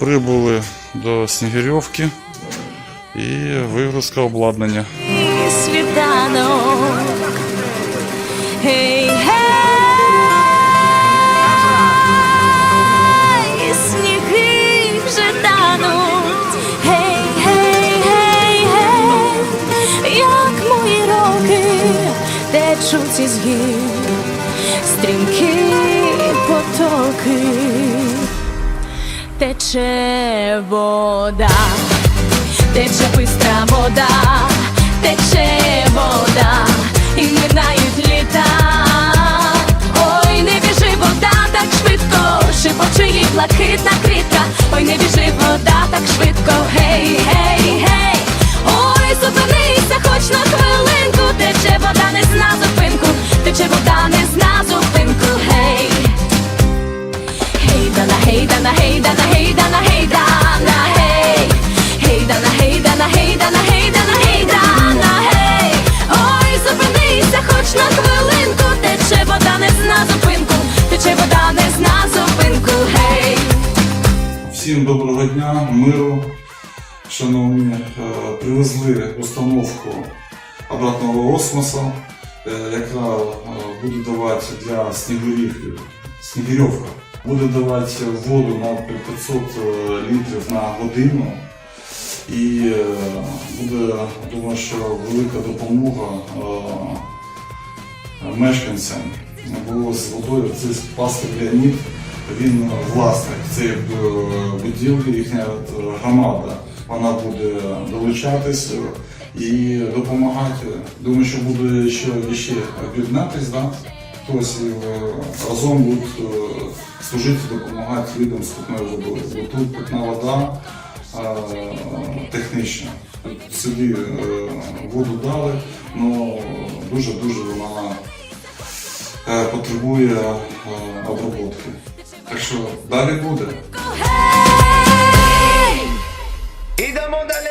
Прибули до Снігирьовки і вигрузка обладнання. Світанок. Гей, гей, сніги вже тануть. Гей, гей, гей, гей, як мої роки течуть із гір, стрімкі потоки, тече вода тече бистра вода, тече Всім доброго дня, миру. Шановні, е, привезли установку обратного осмосу, е, яка е, буде давати для снігурівки, снігирьовка, буде давати воду на 500 літрів на годину. І буде, думаю, що велика допомога мешканцям. Бо з водою це пастор Леонід, він власник цієї е, будівлі, їхня е, громада. Вона буде долучатись і допомагати. Думаю, що буде ще, ще об'єднатись, да? е, разом будуть е, служити, допомагати людям з питною водою. Бо тут питна вода е, технічна. Сюди е, воду дали, але дуже-дуже вона е, потребує е, обробки. Так що далі буде. Ідемо далі.